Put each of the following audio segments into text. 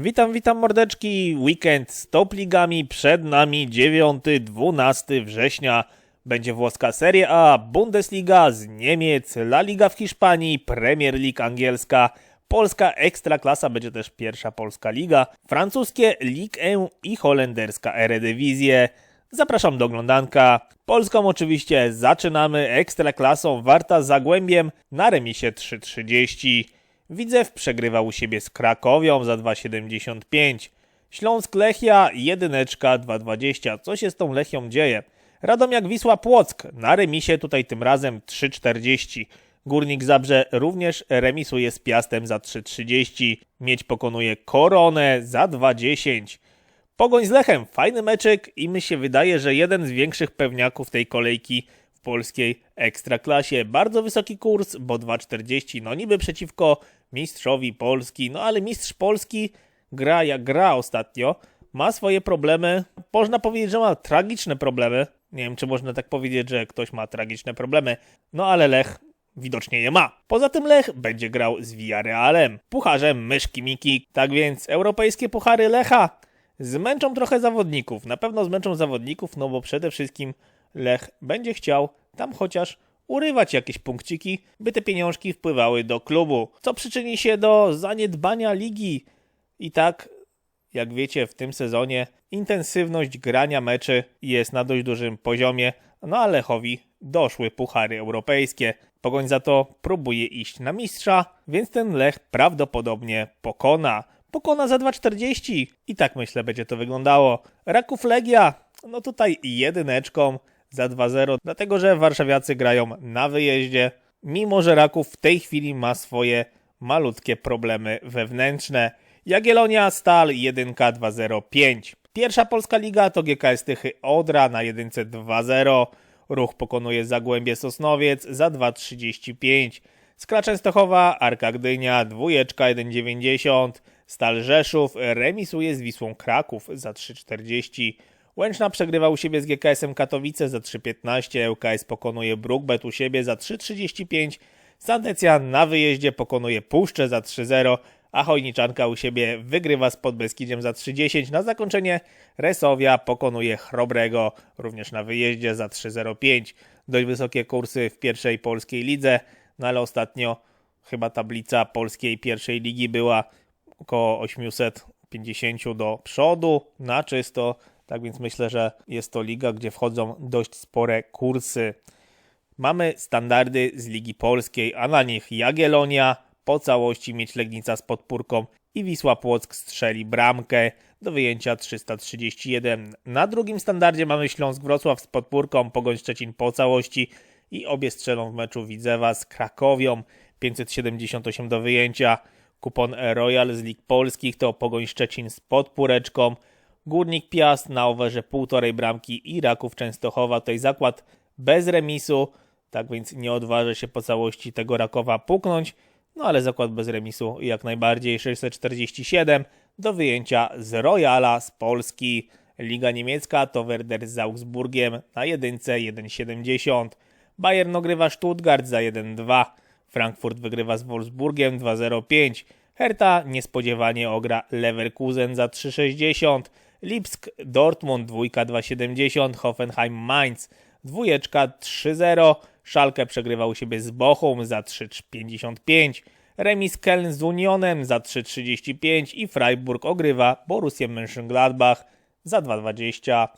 Witam, witam mordeczki. Weekend z top ligami przed nami 9-12 września. Będzie włoska Serie A, Bundesliga z Niemiec, La Liga w Hiszpanii, Premier League angielska, polska Ekstraklasa, będzie też pierwsza polska liga, francuskie Ligue 1 i holenderska Eredivisie. Zapraszam do oglądanka. Polską oczywiście zaczynamy Ekstraklasą Warta z Zagłębiem na remisie 3.30. Widzew przegrywał u siebie z Krakowią za 2,75. Śląsk Lechia jedyneczka 2,20. Co się z tą Lechią dzieje? Radomiak Wisła Płock na remisie tutaj tym razem 3,40. Górnik Zabrze również remisuje z Piastem za 3,30. Miedź pokonuje Koronę za 2,10. Pogoń z Lechem, fajny meczek i mi się wydaje, że jeden z większych pewniaków tej kolejki w polskiej ekstraklasie. Bardzo wysoki kurs, bo 2,40. No niby przeciwko mistrzowi Polski, no ale mistrz Polski gra jak gra ostatnio. Ma swoje problemy. Można powiedzieć, że ma tragiczne problemy. Nie wiem, czy można tak powiedzieć, że ktoś ma tragiczne problemy. No ale Lech widocznie je ma. Poza tym Lech będzie grał z Villarrealem, pucharzem myszki Miki. Tak więc europejskie puchary Lecha zmęczą trochę zawodników. Na pewno zmęczą zawodników, no bo przede wszystkim Lech będzie chciał tam chociaż urywać jakieś punkciki, by te pieniążki wpływały do klubu, co przyczyni się do zaniedbania ligi. I tak, jak wiecie, w tym sezonie intensywność grania meczy jest na dość dużym poziomie, no a Lechowi doszły puchary europejskie. Pogoń za to próbuje iść na mistrza, więc ten Lech prawdopodobnie pokona. Pokona za 2,40 i tak myślę będzie to wyglądało. Raków Legia, no tutaj jedyneczką za 2-0, dlatego że warszawiacy grają na wyjeździe, mimo że Raków w tej chwili ma swoje malutkie problemy wewnętrzne. Jagiellonia, Stal 1-2-0-5. Pierwsza polska liga to GKS Tychy Odra na 1 2-0. Ruch pokonuje Zagłębie Sosnowiec za 2,35. Skra Częstochowa, Arka Gdynia, dwójeczka 1,90. Stal Rzeszów remisuje z Wisłą Kraków za 3,40. Łęczna przegrywa u siebie z GKS-em Katowice za 3,15. ŁKS pokonuje Brookbet u siebie za 3,35. Sandecja na wyjeździe pokonuje Puszczę za 3,0. A Chojniczanka u siebie wygrywa z Podbeskidziem za 3,10. Na zakończenie Resowia pokonuje Chrobrego również na wyjeździe za 3,05. Dość wysokie kursy w pierwszej polskiej lidze, no ale ostatnio chyba tablica polskiej pierwszej ligi była około 850 do przodu na czysto. Tak więc myślę, że jest to liga, gdzie wchodzą dość spore kursy. Mamy standardy z Ligi Polskiej, a na nich Jagiellonia po całości mieć Legnica z podpórką i Wisła Płock strzeli bramkę do wyjęcia 331. Na drugim standardzie mamy Śląsk Wrocław z podpórką, Pogoń Szczecin po całości i obie strzelą w meczu Widzewa z Krakowią 578 do wyjęcia. Kupon Royal z Lig Polskich to Pogoń Szczecin z podpóreczką, Górnik Piast na overze półtorej bramki i Raków Częstochowa. Tutaj zakład bez remisu, tak więc nie odważę się po całości tego Rakowa puknąć. No ale zakład bez remisu jak najbardziej 647 do wyjęcia z Royala z Polski. Liga niemiecka to Werder z Augsburgiem na jedynce 1,70. Bayern ogrywa Stuttgart za 1,2. Frankfurt wygrywa z Wolfsburgiem 2,05. Hertha niespodziewanie ogra Leverkusen za 3,60. Lipsk, Dortmund, dwójka 2,70, Hoffenheim, Mainz, dwójeczka 3,0, Szalkę przegrywa u siebie z Bochum za 3,55, remis Keln z Unionem za 3,35 i Freiburg ogrywa Borussię Mönchengladbach za 2,20.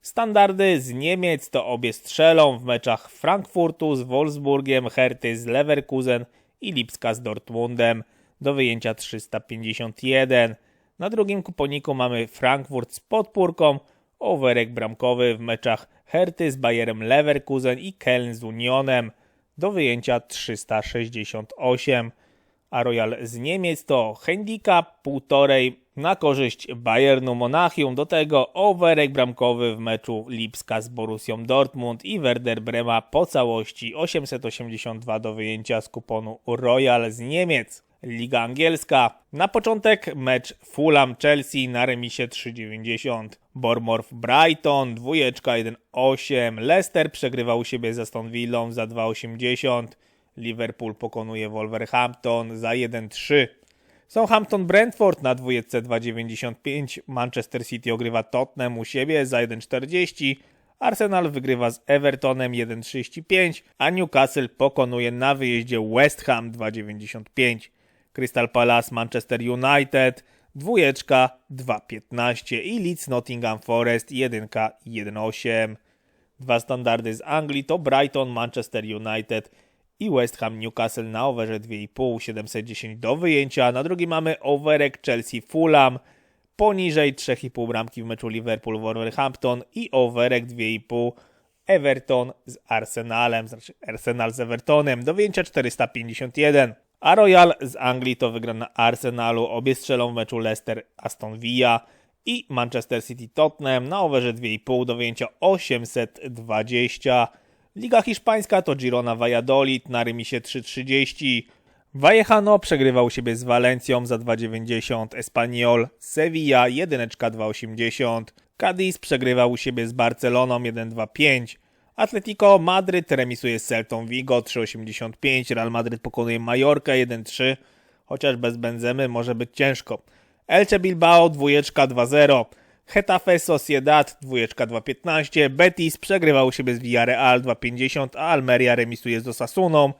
Standardy z Niemiec to obie strzelą w meczach Frankfurtu z Wolfsburgiem, Herty z Leverkusen i Lipska z Dortmundem do wyjęcia 351. Na drugim kuponiku mamy Frankfurt z podpórką, overek bramkowy w meczach Herty z Bayerem Leverkusen i Keln z Unionem. Do wyjęcia 368, a Royal z Niemiec to handicap 1,5 na korzyść Bayernu Monachium, do tego overek bramkowy w meczu Lipska z Borussią Dortmund i Werder Brema po całości 882 do wyjęcia z kuponu Royal z Niemiec. Liga Angielska. Na początek mecz Fulham-Chelsea na remisie 3,90. Bournemouth Brighton, dwójeczka 1,8. Leicester przegrywał u siebie ze Aston Villą za 2,80. Liverpool pokonuje Wolverhampton za 1,3. Southampton Brentford na dwójce 2,95. Manchester City ogrywa Tottenham u siebie za 1,40. Arsenal wygrywa z Evertonem 1,35, a Newcastle pokonuje na wyjeździe West Ham 2,95. Crystal Palace Manchester United dwójeczka 2,15 i Leeds Nottingham Forest 1 1,8. Dwa standardy z Anglii to Brighton Manchester United i West Ham Newcastle na overze 2,5 710 do wyjęcia. Na drugi mamy overek Chelsea Fulham poniżej 3,5 bramki w meczu Liverpool Wolverhampton i overek 2,5 Everton z Arsenalem, znaczy Arsenal z Evertonem do wyjęcia 451. A Royal z Anglii to wygrana Arsenalu, obie strzelą w meczu Leicester Aston Villa i Manchester City Tottenham na overze 2,5 do wyjęcia 820. Liga hiszpańska to Girona Valladolid na remisie 3,30. Vallecano przegrywał siebie z Walencją za 2,90. Espanyol Sevilla 1,280. Cadiz przegrywał u siebie z Barceloną 1,25. Atletico Madryt remisuje z Celtą Vigo 3,85. Real Madryt pokonuje Mallorca 1,3. Chociaż bez Benzemy może być ciężko. Elche Bilbao dwójeczka 2-0. Getafe Sociedad dwójeczka 2-15. Betis przegrywał u siebie z Villarreal 2-50, a Almeria remisuje z Osasuną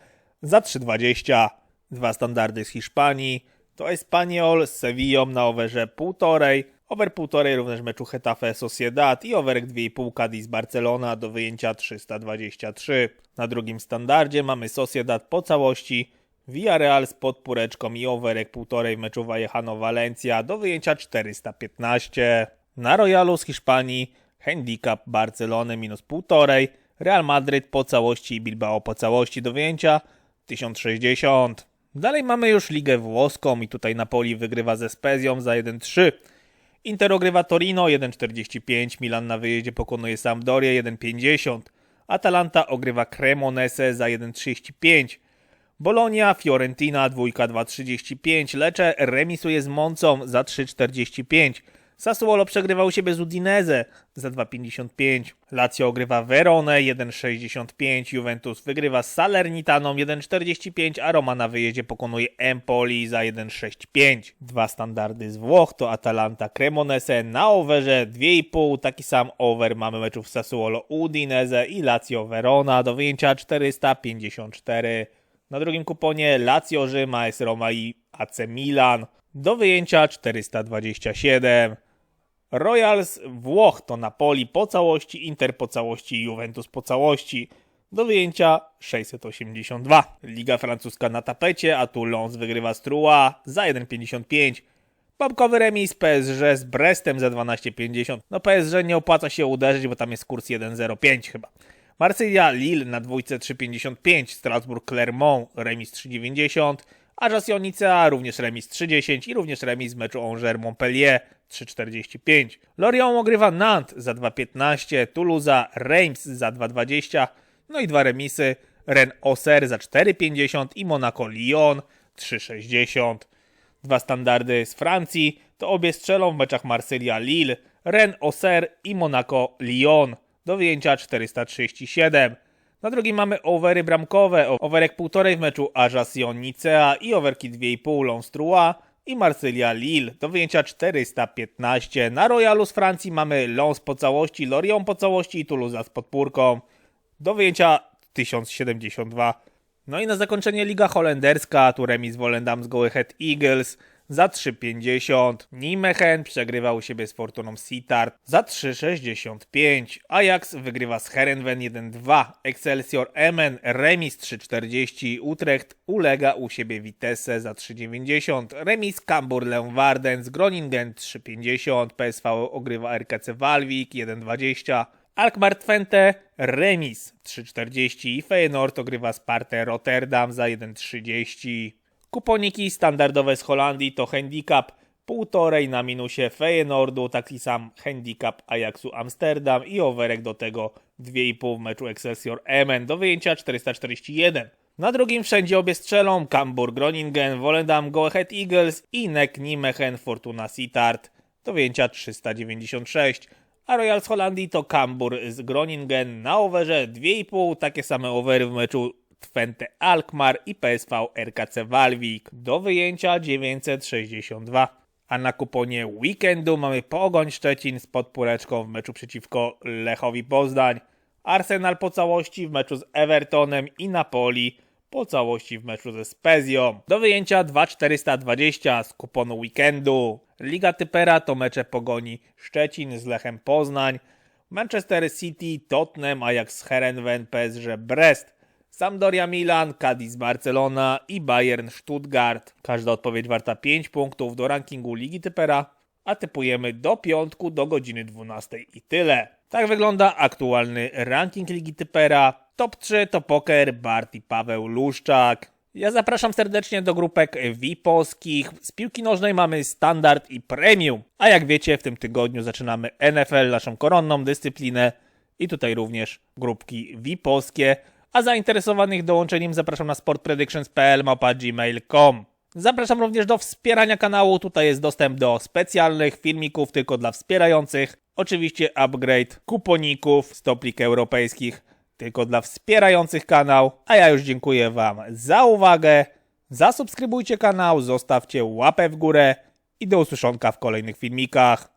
za 3-20. Dwa standardy z Hiszpanii to Espanyol z Sevillą na overze 1,5. Over 1,5 również meczu Getafe Sociedad i overek 2,5 Cadiz Barcelona do wyjęcia 323. Na drugim standardzie mamy Sociedad po całości Villarreal z podpóreczką i overek 1,5 meczu Vallecano Valencia do wyjęcia 415. Na Royalu z Hiszpanii handicap Barcelony minus 1,5, Real Madryt po całości i Bilbao po całości do wyjęcia 1060. Dalej mamy już ligę włoską i tutaj Napoli wygrywa ze Spezją za 1-3. Inter ogrywa Torino 1,45, Milan na wyjeździe pokonuje Sampdorię 1,50, Atalanta ogrywa Cremonese za 1,35. Bolonia, Fiorentina, dwójka 2,35. Lecce remisuje z Moncą za 3,45. Sassuolo przegrywa u siebie z Udinese za 2,55. Lazio ogrywa Verone 1,65. Juventus wygrywa z Salernitaną 1,45, a Roma na wyjeździe pokonuje Empoli za 1,65. Dwa standardy z Włoch to Atalanta Cremonese na overze 2,5. Taki sam over mamy meczów Sassuolo Udinese i Lazio Verona do wyjęcia 454. Na drugim kuponie Lazio Rzym, AS Roma i AC Milan do wyjęcia 427. Royals Włoch to Napoli po całości, Inter po całości Juventus po całości. Do wyjęcia 682. Liga francuska na tapecie, a tu Lens wygrywa Strua za 1,55. Babkowy remis PSG z Brestem za 12,50. No PSG nie opłaca się uderzyć, bo tam jest kurs 1,05 chyba. Marsylia Lille na dwójce 3,55. Strasbourg Clermont remis 3,90. Ajax Jonicea również remis 3,10 i również remis z meczu Angers Montpellier 3,45. Lorient ogrywa Nantes za 2,15, Toulouse Reims za 2,20, no i dwa remisy Rennes Auxerre za 4,50 i Monaco Lyon 3,60. Dwa standardy z Francji to obie strzelą w meczach Marsylia Lille, Rennes Auxerre i Monaco Lyon do wyjęcia 437. Na drugim mamy overy bramkowe, overek 1,5 w meczu Ajax Nicea i overki 2,5 Lons Trua i Marsylia Lille do wyjęcia 415. Na Royalu z Francji mamy Lens po całości, Lorient po całości i Toulouse z podpórką do wyjęcia 1072. No i na zakończenie Liga Holenderska, tu remis Volendam z Go Ahead Eagles za 3,50. Nijmegen przegrywa u siebie z Fortuną Sittard za 3,65. Ajax wygrywa z Herenven 1,2. Excelsior Emmen remis 3,40. Utrecht ulega u siebie Vitesse za 3,90. Remis Cambuur Leeuwarden z Groningen 3,50. PSV ogrywa RKC Walwik 1,20. Alkmaar Twente remis 3,40 i Feyenoord ogrywa Spartę Rotterdam za 1,30. Kuponiki standardowe z Holandii to handicap. 1,5 na minusie Feyenoordu, taki sam handicap Ajaxu Amsterdam i overek do tego 2,5 w meczu Excelsior Emmen do wyjęcia 441. Na drugim wszędzie obie strzelą. Cambuur Groningen, Volendam Go Ahead Eagles i Nek Nijmegen Fortuna Sittard. Do wyjęcia 396 a Royal z Holandii to Cambuur z Groningen na overze 2,5, takie same overy w meczu Twente Alkmaar i PSV RKC Walwik. Do wyjęcia 962. A na kuponie weekendu mamy Pogoń Szczecin z podpóreczką w meczu przeciwko Lechowi Poznań. Arsenal po całości w meczu z Evertonem i Napoli po całości w meczu ze Spezją. Do wyjęcia 2420 z kuponu weekendu. Liga Typera to mecze Pogoni Szczecin z Lechem Poznań. Manchester City, Tottenham, Ajax Herenveen, PSG Brest. Sampdoria Milan, Cadiz Barcelona i Bayern Stuttgart. Każda odpowiedź warta 5 punktów do rankingu Ligi Typera, a typujemy do piątku do godziny 12 i tyle. Tak wygląda aktualny ranking Ligi Typera. Top 3 to poker, Bart i Paweł Luszczak. Ja zapraszam serdecznie do grupek VIP-owskich. Z piłki nożnej mamy standard i premium. A jak wiecie, w tym tygodniu zaczynamy NFL, naszą koronną dyscyplinę. I tutaj również grupki VIP-owskie. A zainteresowanych dołączeniem zapraszam na sportpredictions.pl gmail.com. Zapraszam również do wspierania kanału. Tutaj jest dostęp do specjalnych filmików tylko dla wspierających. Oczywiście upgrade kuponików z toplik europejskich tylko dla wspierających kanał. A ja już dziękuję Wam za uwagę. Zasubskrybujcie kanał, zostawcie łapę w górę i do usłyszonka w kolejnych filmikach.